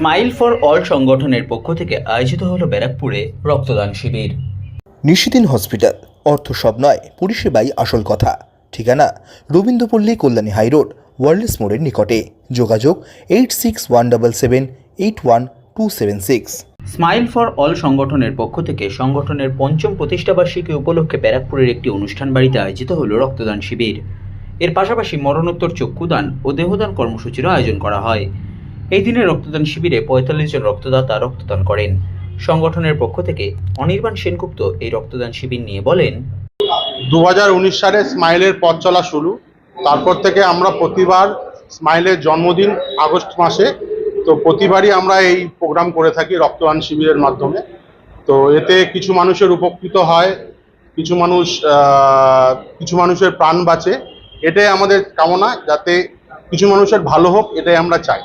Smile for all সংগঠনের পক্ষ থেকে আয়োজিত হলো ব্যারাকপুরে রক্তদান শিবির। নিশিদিন হসপিটাল অর্থ সব নয় পরিষেবাই আসল কথা। ঠিকানা রবীন্দ্রপল্লী কল্যাণী হাইরোড ওয়ার্ল্ডস মোড়ের নিকটে। যোগাযোগ eight six one double seven eight one two seven six. Smile for all সংগঠনের পক্ষ থেকে সংগঠনের পঞ্চম প্রতিষ্ঠাবার্ষিকী উপলক্ষে ব্যারাকপুরের একটি অনুষ্ঠান বাড়িতে আয়োজিত হলো রক্তদান শিবির। এর পাশাপাশি মরণোত্তর চক্ষুদান ও দেহদান কর্মসূচিরও আয়োজন করা হয়। এই দিনে রক্তদান শিবিরে পঁয়তাল্লিশ জন রক্তদাতা রক্তদান করেন। সংগঠনের পক্ষ থেকে অনির্বাণ সেনগুপ্ত এই রক্তদান শিবির নিয়ে বলেন দু হাজার উনিশ সালে স্মাইলের পথ চলা শুরু। তারপর থেকে আমরা প্রতিবার স্মাইলের জন্মদিন আগস্ট মাসে। তো প্রতিবারই আমরা এই প্রোগ্রাম করে থাকি রক্তদান শিবিরের মাধ্যমে। তো এতে কিছু মানুষের উপকৃত হয়, কিছু মানুষ কিছু মানুষের প্রাণ বাঁচে। এটাই আমাদের কামনা, যাতে কিছু মানুষের ভালো হোক, এটাই আমরা চাই।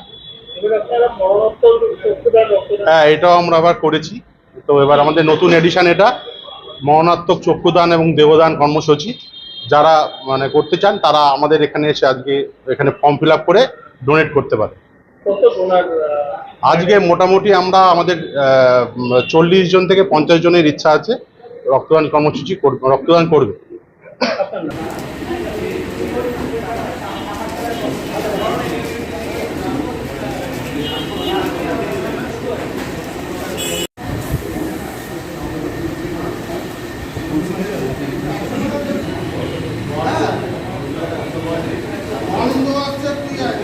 হ্যাঁ এটাও আমরা আবার করেছি। তো এবার আমাদের নতুন এডিশন এটা, মরণাত্মক চক্ষুদান এবং দেহদান কর্মসূচি। যারা মানে করতে চান, তারা আমাদের এখানে এসে আজকে এখানে ফর্ম ফিল করে ডোনেট করতে পারে। আজকে মোটামুটি আমরা আমাদের চল্লিশ জন থেকে পঞ্চাশ জনের ইচ্ছা আছে রক্তদান কর্মসূচি রক্তদান করবে। রক্তদান করবে